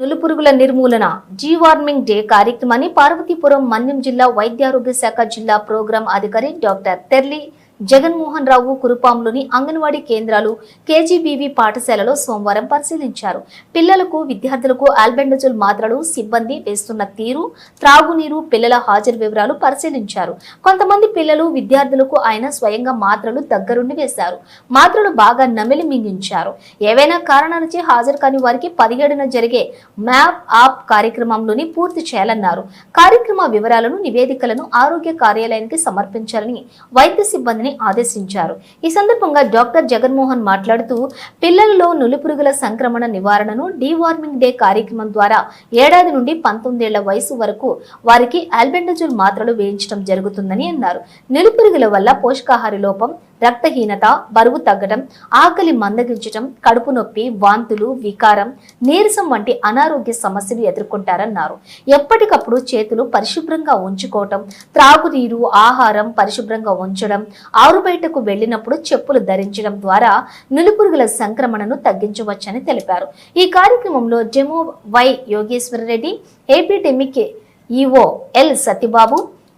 నులిపురుగుల నిర్మూలన G warming day కార్యక్రమాన్ని పార్వతీపురం మన్యం జిల్లా వైద్యారోగ్య శాఖ జిల్లా ప్రోగ్రాం అధికారి డాక్టర్ తెర్లి జగన్మోహన్ రావు కురుపాంలోని అంగన్వాడీ కేంద్రాలు కేజీబీవీ పాఠశాలలో సోమవారం పరిశీలించారు. పిల్లలకు విద్యార్థులకు ఆల్బెండజోల్ మాత్రలు సిబ్బంది వేస్తున్న తీరు త్రాగునీరు పిల్లల హాజరు వివరాలు పరిశీలించారు. కొంతమంది పిల్లలు విద్యార్థులకు ఆయన స్వయంగా మాత్రలు దగ్గరుండి వేశారు. మాత్రలు బాగా నమిలి మింగించారు. ఏవైనా కారణాలచే హాజరు కాని వారికి పదిహేడున జరిగే మ్యాప్ ఆప్ కార్యక్రమంలోని పూర్తి చేయాలన్నారు. కార్యక్రమ వివరాలను నివేదికలను ఆరోగ్య కార్యాలయానికి సమర్పించాలని వైద్య సిబ్బందిని ఆదేశించారు. ఈ సందర్భంగా డాక్టర్ జగన్మోహన్ మాట్లాడుతూ పిల్లలలో నులిపురుగుల సంక్రమణ నివారణను డీవార్మింగ్ డే కార్యక్రమం ద్వారా ఏడాది నుండి పంతొమ్మిదేళ్ళ వయసు వరకు వారికి ఆల్బెండజోల్ మాత్రలు వేయించడం జరుగుతుందని అన్నారు. నులిపురుగుల వల్ల పోషకాహార లోపం రక్తహీనత బరువు తగ్గడం ఆకలి మందగించడం కడుపు నొప్పి వాంతులు వికారం నీరసం వంటి అనారోగ్య సమస్యలు ఎదుర్కొంటారన్నారు. ఎప్పటికప్పుడు చేతులు పరిశుభ్రంగా ఉంచుకోవటం త్రాగునీరు ఆహారం పరిశుభ్రంగా ఉంచడం ఆరు బయటకు వెళ్ళినప్పుడు చెప్పులు ధరించడం ద్వారా నులిపురుగుల సంక్రమణను తగ్గించవచ్చని తెలిపారు. ఈ కార్యక్రమంలో జెమో Y Yogeswara Reddy epidemic EO L Satyababu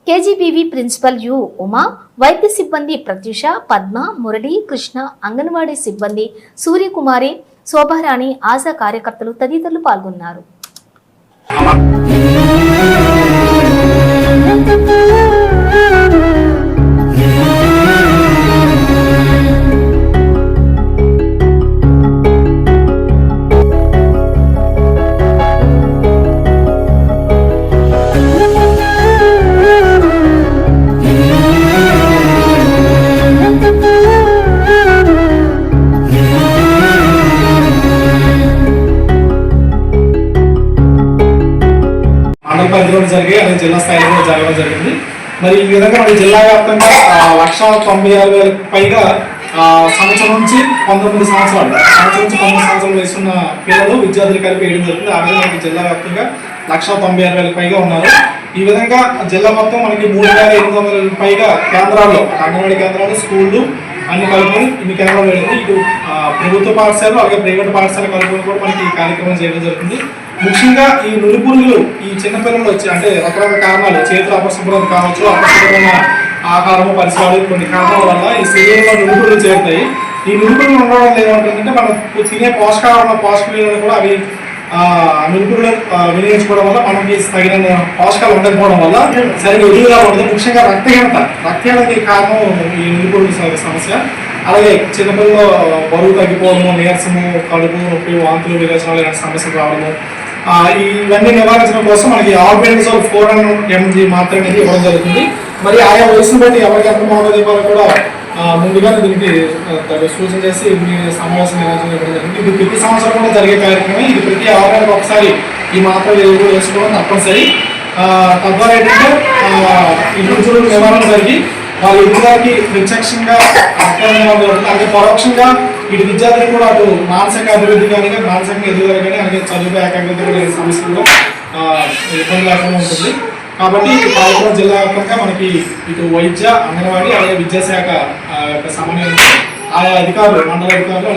KGBV principal U Uma వైద్య సిబ్బంది ప్రత్యూష పద్మ మురళి కృష్ణ అంగన్వాడీ సిబ్బంది సూర్యకుమారి శోభారాణి ఆశా కార్యకర్తలు తదితరులు పాల్గొన్నారు. పరిధిలో జరిగాయి అదే జిల్లా స్థాయిలో కూడా జరగడం జరిగింది. మరి ఈ విధంగా మన జిల్లా వ్యాప్తంగా లక్ష తొంభై ఆరు వేలకు పైగా సంవత్సరం నుంచి పంతొమ్మిది సంవత్సరాలు సంవత్సరం నుంచి పంతొమ్మిది సంవత్సరాలు వేసుకున్న పిల్లలు విద్యార్థులు కలిపి వేయడం జరుగుతుంది ఆ విధంగా మనకి జిల్లా వ్యాప్తంగా లక్ష తొంభై ఆరు వేలకు పైగా ఉన్నారు. ఈ విధంగా జిల్లా మొత్తం మనకి మూడు వేల ఎనిమిది వందల పైగా కేంద్రాల్లో అంగన్వాడీ కేంద్రాలు స్కూళ్ళు అన్ని కలుపుకొని ఇన్ని కేంద్రాలు వెళ్తుంది ఇటు ప్రభుత్వ పాఠశాలలు అలాగే ప్రైవేట్ పాఠశాల కలుపుకొని కూడా మనకి ఈ కార్యక్రమం చేయడం జరుగుతుంది. ముఖ్యంగా ఈ నులిపురుగులు ఈ చిన్నపిల్లలు వచ్చి అంటే రకరకాల కారణాలు చేతులు అపశుభ్రత కావచ్చు అపశుభ్రమైన ఆహారము పరిసరాలు కొన్ని కారణాల వల్ల ఈ శరీరంలో నులిపురుగులు చేరుతాయి. ఈ నులిపురుగులు ఉండడం వల్ల ఏమంటుందంటే మనం తినే పోషకాహారంలో పోషక విలువలు కూడా అవి ఆ వినియోగించుకోవడం వల్ల మనకి తగిన పోషకాలు ఉండకపోవడం వల్ల సరిగ్గా ఎదుగుదల ఉండదు ముఖ్యంగా రక్తహీనత రక్తహీనతకి కారణం ఈ నులిపురుగుల సమస్య. అలాగే చిన్నపిల్లలు బరువు తగ్గిపోవడము నీరసము కడుపు నొప్పి వాంతులు విరేచనాలు ఇలాంటి సమస్యలు రావడము. ఇవన్నీ నివారించడం కోసం మనకి ఆఫ్ ఫోర్ హండ్రెడ్ ఎంజీ మాత్రమే ఇవ్వడం జరుగుతుంది. మరి ఆయా వయసును బట్టి ఎవరికి ఎంత బాగుంటుంది కూడా ముందుగానే దీనికి సూచన చేసి మీ సమావేశం నిర్వహించడం జరిగింది. ఇది ప్రతి సంవత్సరం కూడా జరిగే కార్యక్రమం. ఇది ప్రతి ఆరు ఒకసారి ఈ మాత్రలు ఎరువులు వేసుకోవడం తప్పనిసరి. తద్వారా ఏంటంటే ఆ, నివారణ జరిగి వాళ్ళ ఎదుగుదలకి ప్రత్యక్షంగా అర్థవంతంగా అలాగే పరోక్షంగా ఇటు విద్యార్థులకు కూడా అటు మానసిక అభివృద్ధి కానీ మానసిక ఎదుగుదల కానీ అలాగే చదువు ఏకాగ్రత సమస్యలు ఇబ్బంది లేకుండా ఉంటుంది. కాబట్టి ఈ జిల్లా వ్యాప్తంగా మనకి ఇటు వైద్య అంగన్వాడీ అలాగే విద్యాశాఖ ఆ, యొక్క సమన్వయంతో ఆయా అధికారులు మండల అధికారులు